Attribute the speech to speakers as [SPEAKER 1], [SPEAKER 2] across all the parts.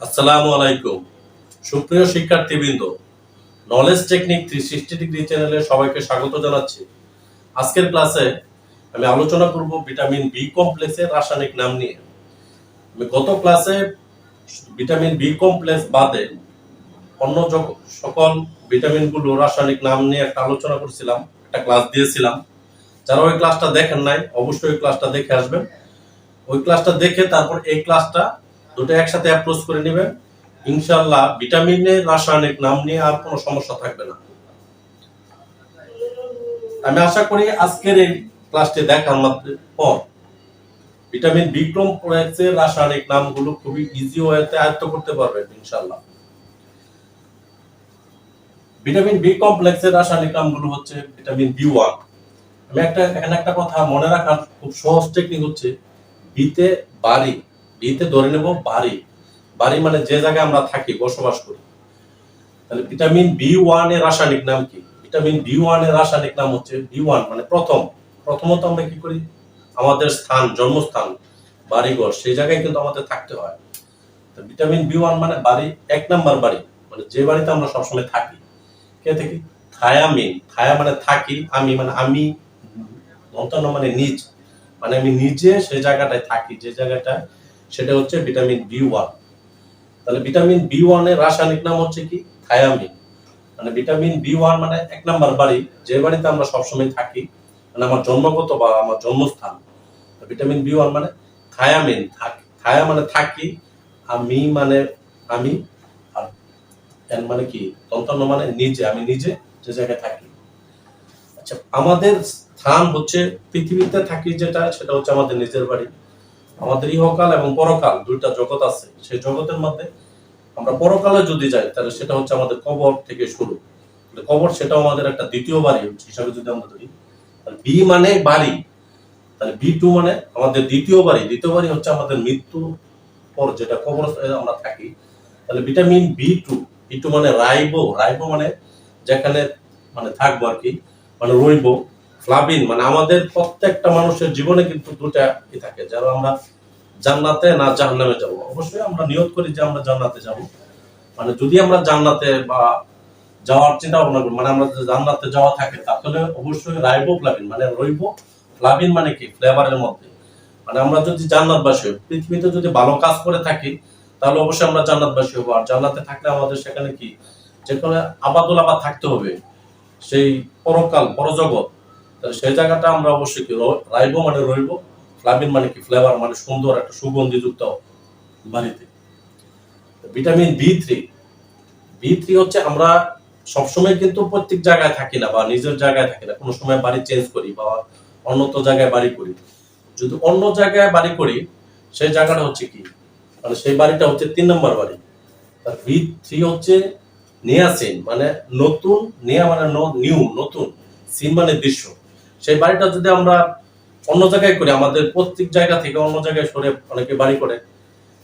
[SPEAKER 1] আসসালামু আলাইকুম। সুপ্রিয় শিক্ষার্থীবৃন্দ knowledge technique three sixty degree চ্যানেলে সবাইকে স্বাগত জানাচ্ছি। আজকের ক্লাসে আমি আলোচনা করব ভিটামিন বি কমপ্লেক্সের রাসায়নিক নাম নিয়ে। আমি গত ক্লাসে ভিটামিন বি কমপ্লেক্স বাদে অন্য সকল ভিটামিনগুলো রাসায়নিক নাম নিয়ে একটা আলোচনা করছিলাম, একটা ক্লাস দিয়েছিলাম। যারা ওই ক্লাসটা দেখেন নাই, অবশ্যই ওই ক্লাসটা দেখে আসবেন। ওই ক্লাসটা দেখে তারপর এই ক্লাসটা দুটো একসাথে অ্যাপ্রোচ করে নেবেন। ইনশাল্লাহ ভিটামিনের রাসায়নিক নাম নিয়ে আর কোনো সমস্যা থাকবে না। আমি আশা করি আজকের এই ক্লাসটি দেখার মাত্র পর ভিটামিন বি কমপ্লেক্সের রাসায়নিক নামগুলো খুবই ইজি ওয়েতে আয়ত্ত করতে পারবেন ইনশাল্লাহ ভিটামিন বি কমপ্লেক্সের রাসায়নিক নামগুলো হচ্ছে ভিটামিন বি ওয়ান আমি একটা, এখানে একটা কথা মনে রাখার খুব সহজ টেকনিক হচ্ছে বিতে বাড়ি বিতে ধরে নেব বাড়ি। বাড়ি মানে যে জায়গায় আমরা থাকি, বসবাস করি। তাহলে ভিটামিন বি ওয়ানের রাসায়নিক নাম কি? ভিটামিন বি ওয়ানের রাসায়নিক নাম হচ্ছে বি ওয়ান মানে প্রথম। প্রথমত আমরা কি করি? আমাদের স্থান, জন্মস্থান, বাড়িঘর, সেই জায়গায় কিন্তু আমাদের থাকতে হয়। তো ভিটামিন বি ওয়ান মানে বাড়ি, এক নাম্বার বাড়ি মানে যে বাড়িতে আমরা সবসময় থাকি। কে থাকি? থায়ামিন। থায়া মানে থাকি, আমি মানে আমি মানে নিজ। মানে আমি নিজে সেই জায়গাটায় থাকি, যে জায়গাটায় সেটা হচ্ছে ভিটামিন বি ওয়ান। তাহলে ভিটামিন বি ওয়ানের রাসায়নিক নাম হচ্ছে কি? থায়ামিন। মানে ভিটামিন বি ওয়ান মানে এক নাম্বার বাড়ি। যে বাড়িতে আমরা সবসময় থাকি মানে আমার জন্মগত বা আমার জন্মস্থান ভিটামিন বি ওয়ান মানে থায়ামিন। থায়া মানে থাকি, আমি মানে আমি, আর মানে কি? তন্ত্র মানে নিজে, আমি নিজে যে জায়গায় থাকি। আচ্ছা আমাদের স্থান হচ্ছে পৃথিবীতে থাকি যেটা, সেটা হচ্ছে আমাদের নিজের বাড়ি। আমাদের ইহকাল এবং পরকাল দুইটা জগৎ আছে। সেই জগতের মধ্যে আমরা পরকালে যদি যাই, তাহলে সেটা হচ্ছে আমাদের কবর থেকে শুরু। কবর সেটাও আমাদের একটা দ্বিতীয় বাড়ি হিসাবে যদি আমরা ধরি বি মানে বাড়ি। তাহলে বি টু মানে আমাদের দ্বিতীয় বাড়ি। দ্বিতীয় বাড়ি হচ্ছে আমাদের মৃত্যু পর যেটা কবর আমরা থাকি। তাহলে vitamin B two. B two মানে রাইবো। রাইবো মানে যেখানে মানে থাকব আর কি মানে রইবো। ফ্লাভিন মানে আমাদের প্রত্যেকটা মানুষের জীবনে কিন্তু দুটা ই থাকে, যারা আমরা জান্নাতে না জাহান্নামে যাব। অবশ্যই আমরা নিয়ত করি যে আমরা জান্নাতে যাব। মানে যদি আমরা জান্নাতে বা যাওয়ার চিন্তা ভাবনা করি মানে আমরা জান্নাতে যাওয়া থাকে, তাহলে অবশ্যই রাইবো ফ্লাভিন মানে রইব ফ্লাভিন মানে কি? ফ্লেভারের মধ্যে। মানে আমরা যদি জান্নাতবাসী হই, পৃথিবীতে যদি ভালো কাজ করে থাকি, তাহলে অবশ্যই আমরা জান্নাতবাসী হব। আর জান্নাতে থাকলে আমাদের সেখানে কি? যেখানে আবাদুল আবাদ থাকতে হবে, সেই পরকাল, পরজগৎ তাহলে সেই জায়গাটা আমরা অবশ্যই কি রাইবো মানে রইব। ফ্লাভিন মানে কি? ফ্লেভার মানে সুন্দর একটা সুগন্ধিযুক্ত বাড়িতে vitamin B three B three হচ্ছে আমরা সবসময় কিন্তু প্রত্যেক জায়গায় থাকি না বা নিজের জায়গায় থাকি না। কোনো সময় বাড়ি চেঞ্জ করি বা অন্যত জায়গায় বাড়ি করি। যদি অন্য জায়গায় বাড়ি করি, সেই জায়গাটা হচ্ছে কি? মানে সেই বাড়িটা হচ্ছে তিন নম্বর বাড়ি। তার বি থ্রি হচ্ছে নেয়া নিয়াসিন মানে নতুন, নিয়া মানে নিউ নতুন। সিন মানে দৃশ্য সেই বাড়িটা যদি আমরা অন্য জায়গায় করি, আমাদের প্রত্যেক জায়গা থেকে অন্য জায়গায় সরে অনেকে বাড়ি করে,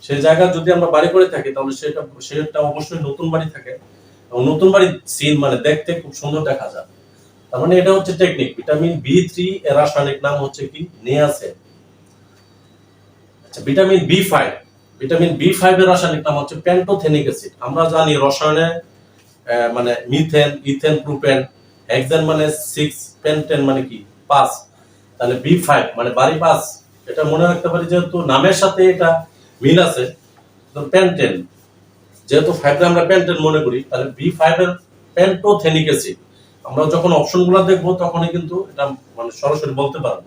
[SPEAKER 1] সেই জায়গা যদি আমরা বাড়ি করে থাকি, তাহলে সেটা সেটা অবশ্যই নতুন বাড়ি থাকে। এবং নতুন বাড়ির সিন মানে দেখতে খুব সুন্দর দেখা যায়। তার মানে এটা হচ্ছে টেকনিক ভিটামিন বি থ্রি এর রাসায়নিক নাম হচ্ছে কি? নিয়াসেন আচ্ছা vitamin B five vitamin B five এর রাসায়নিক নাম হচ্ছে প্যান্টোথেনিক অ্যাসিড আমরা জানি রসায়নে মানে মিথেন ইথেন প্রোপেন হেক্সেন মানে সিক্স পেন্টেন মানে কি? পাঁচ তাহলে বি ফাইভ মানে বাড়ি পাঁচ এটা মনে রাখতে পারি যেহেতু নামের সাথে এটা মিল আছে পেন্টেন যেহেতু ফাইভটা আমরা পেন্টেন মনে করি, তাহলে বি ফাইভ এর প্যান্টোথেনিক অ্যাসিড আমরা যখন অপশনগুলো দেখব, তখনই কিন্তু এটা মানে সরাসরি বলতে পারব।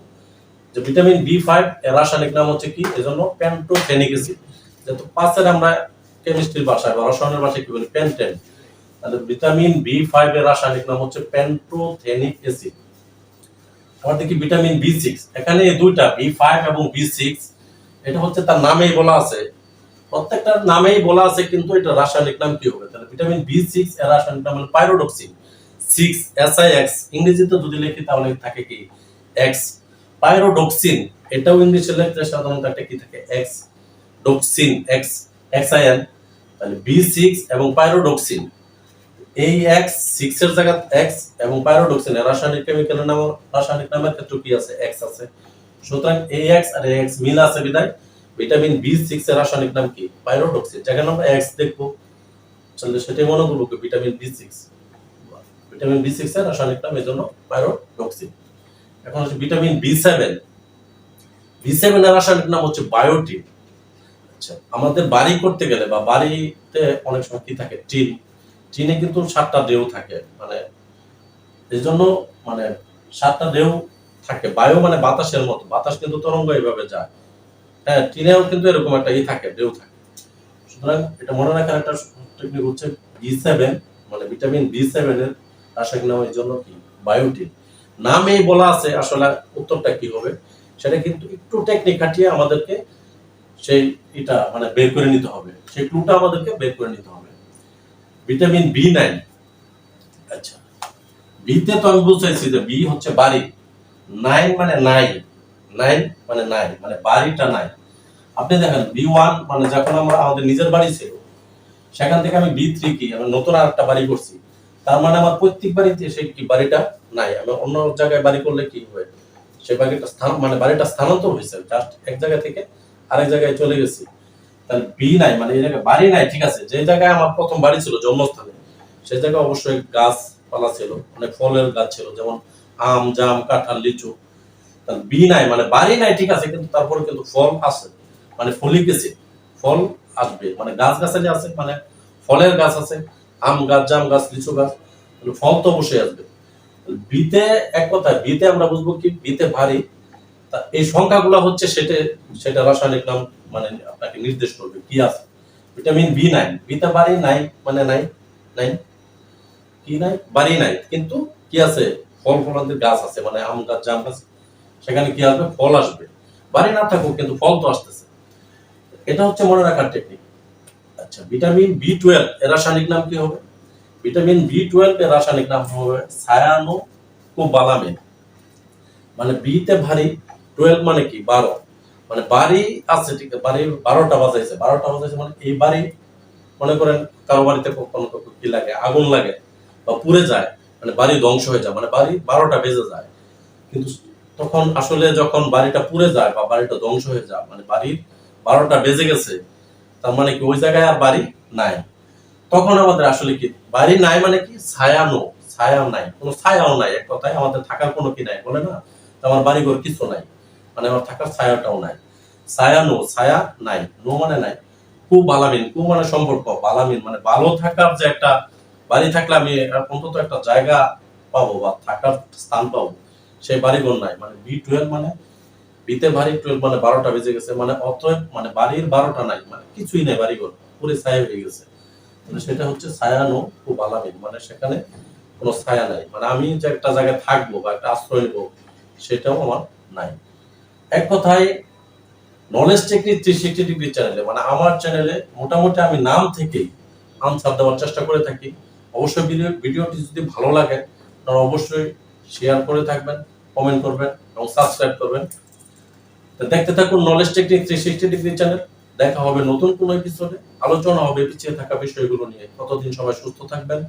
[SPEAKER 1] যে ভিটামিন বি ফাইভ এর রাসায়নিক নাম হচ্ছে কি? এজন্য প্যান্টোথেনিক অ্যাসিড যেহেতু পাঁচের আমরা কেমিস্ট্রির ভাষায় বা রসায়নের ভাষায় কি বলি? পেন্টেন তাহলে ভিটামিন বি ফাইভ এর রাসায়নিক নাম হচ্ছে প্যান্টোথেনিক অ্যাসিড আবার দেখি ভিটামিন বি সিক্স এখানে দুইটা বি ফাইভ এবং বি সিক্স এটা হচ্ছে তার নামেই বলা আছে। প্রত্যেকটার নামেই বলা আছে, কিন্তু এটা রাসায়নিক নাম কি হবে? তাহলে ভিটামিন বি সিক্স এর রাসায়নিক নাম হলো পাইরোডক্সিন সিক্স এস এক্স ইংরেজিতে যদি লিখি তাহলে থাকে কি? এক্স পাইরোডক্সিন এটাও ইংলিশে লিখতে সাধারণত একটা কি থাকে? এক্স ডক্সিন এক্স এক্স আই এন তাহলে বি সিক্স এবং পাইরোডক্সিন এই এক্স সিক্স এর জায়গা এক্স এবং পাইরোডক্সিন এর রাসায়নিক কেমিক্যালের নাম রাসায়নিক নামের ক্ষেত্রে কি আছে এক্স আছে। সুতরাং এই এক্স আর এক্স মিল আছে বিদায় ভিটামিন বি সিক্স এর রাসায়নিক নাম কি? পাইরোডক্সিন যেখানে আমরা এক্স দেখব, তাহলে সেটাই মনে করব vitamin B six vitamin B six এর রাসায়নিক নাম এই জন্য এখন হচ্ছে vitamin B seven B seven এর রাসায়নিক নাম হচ্ছে বায়োটিন আচ্ছা আমাদের বাড়ি করতে গেলে বা বাড়িতে অনেক সময় কি থাকে? টিন টিনে কিন্তু সাতটা দেহ থাকে মানে এই জন্য মানে সাতটা দেহ থাকে। বায়ু মানে বাতাসের মতো, বাতাস কিন্তু তরঙ্গ এইভাবে যায়। হ্যাঁ টিনেও কিন্তু এরকম একটা ই থাকে, দেহ থাকে। সুতরাং এটা মনে রাখার একটা টেকনিক হচ্ছে বি সেভেন মানে ভিটামিন বি সেভেন এর রাসায়নিক নাম এই জন্য কি? বায়োটিন। নামেই বলা আছে, আসলে উত্তরটা কি হবে? সেটা কিন্তু একটু টেকনিক খাটিয়ে আমাদেরকে সেই এটা মানে বের করে নিতে হবে। সেই ক্লুটা আমাদেরকে বের করে নিতে হবে। ভিটামিন বি নাইন আচ্ছা। বিতে তো আমি বুঝাইছি যে বি হচ্ছে বাড়ি। নাইন মানে নাই। নাইন মানে নাই মানে বাড়িটা নাই। আপনি দেখেন বি ওয়ান মানে যখন আমরা আমাদের নিজের বাড়ি ছিল সেখান থেকে আমি বি থ্রি কি আমি নতুন আর একটা বাড়ি করছি। তার মানে আমার প্রত্যেক বাড়িতে সেই কি বাড়িটা নাই। আমি অন্য জায়গায় বাড়ি করলে কি হয় সেই বাড়িটা স্থান মানে বাড়িটা স্থানান্তর হয়েছে। জাস্ট এক জায়গা থেকে আরেক জায়গায় চলে গেছি। তাহলে বি নাই মানে এই জায়গায় বাড়ি নাই, ঠিক আছে? যে জায়গায় আমার প্রথম বাড়ি ছিল জন্মস্থানে সেই জায়গায় অবশ্যই গাছপালা ছিল, অনেক ফলের গাছ ছিল, যেমন আম, জাম, কাঁঠাল, লিচু। তাহলে বি নাই মানে বাড়ি নাই, ঠিক আছে, কিন্তু তারপরে কিন্তু ফল আছে মানে ফলি গেছে। ফল আসবে মানে গাছ গাছালি আছে মানে ফলের গাছ আছে, আম গাছ, জাম গাছ, লিচু গাছ ফল তো অবশ্যই আসবে। বিতে এক কথা, বিতে আমরা বুঝব কি, বিতে ভারী, তা এই সংখ্যাগুলো হচ্ছে সেটা সেটা রাসায়নিক নাম মানে আপনাকে নির্দেশ করবে, কি আছে? ভিটামিন বি নাই বিতে বাড়ি নাই মানে নাই নাই, কি নাই? বাড়ি নাই, কিন্তু কি আছে? ফল ফলান্তির গাছ আছে মানে আম গাছ, জাম গাছ, সেখানে কি আসবে? ফল আসবে। বাড়ি না থাকুক, কিন্তু ফল তো আসতেছে। এটা হচ্ছে মনে রাখার টেকনিক আচ্ছা ভিটামিন বি টুয়েলভ এর রাসায়নিক নাম কি হবে? ভিটামিন বি টুয়েলভ এর রাসায়নিক নাম হবে সায়ানো কোবালামিন মানে বিতে ভারী টুয়েলভ মানে কি? বারো। মানে বাড়ি আছে, ঠিক বাড়ি বারোটা বাজাইছে। বারোটা বাজাইছে মানে এই বাড়ি, মনে করেন কারও বাড়িতে কখনো কি লাগে, আগুন লাগে বা পুড়ে যায় মানে বাড়ি ধ্বংস হয়ে যায় মানে বাড়ি বারোটা বেজে যায়। কিন্তু তখন আসলে যখন বাড়িটা পুড়ে যায় বা বাড়িটা ধ্বংস হয়ে যায় মানে বাড়ির বারোটা বেজে গেছে, তার মানে কি ওই জায়গায় আর বাড়ি নাই। তখন আমাদের আসলে কি, বাড়ি নাই মানে কি? ছায়া নো, ছায়া নাই, কোনো ছায়াও নাই। এক কথায় আমাদের থাকার কোনো কি নাই, বলে না? আমার বাড়ি ঘর কিছু নাই। মানে আমার থাকার ছায়াটাও নাই। ছায়া নো, ছায়া নাই। নো মানে নাই। কু বালামিন কু মানে সম্পর্ক, বালামিন মানে ভালো থাকার যে একটা বাড়ি থাকলে আমি অন্তত একটা জায়গা পাবো বা থাকার স্থান পাবো, সেই বাড়িঘর নাই। মানে বি টুয়েলভ মানে বিতে বাড়ি টুয়েলভ মানে বারোটা বেজে গেছে মানে অতএব মানে বাড়ির বারোটা নাই মানে কিছুই নাই বাড়িঘর, পুরো ছায়া হয়ে গেছে। মানে সেটা হচ্ছে ছায়ানো ও বালামিন মানে সেখানে কোনো ছায়া নাই। মানে আমি যে একটা জায়গায় থাকব বা একটা আশ্রয় নেব, সেটাও আমার নাই। এক কথায় knowledge technique three sixty degree চ্যানেলে মানে আমার চ্যানেলে মোটামুটি আমি নাম থেকেই আনসার দেওয়ার চেষ্টা করে থাকি। অবশ্যই ভিডিও ভিডিওটি যদি ভালো লাগে, আপনারা অবশ্যই শেয়ার করে থাকবেন কমেন্ট করবেন এবং সাবস্ক্রাইব করবেন। দেখতে থাকুন knowledge technique three sixty degree channel দেখা হবে নতুন কোনো এপিসোডে আলোচনা হবে, পিছিয়ে থাকা বিষয়গুলো নিয়ে। ততদিন সবাই সুস্থ থাকবেন।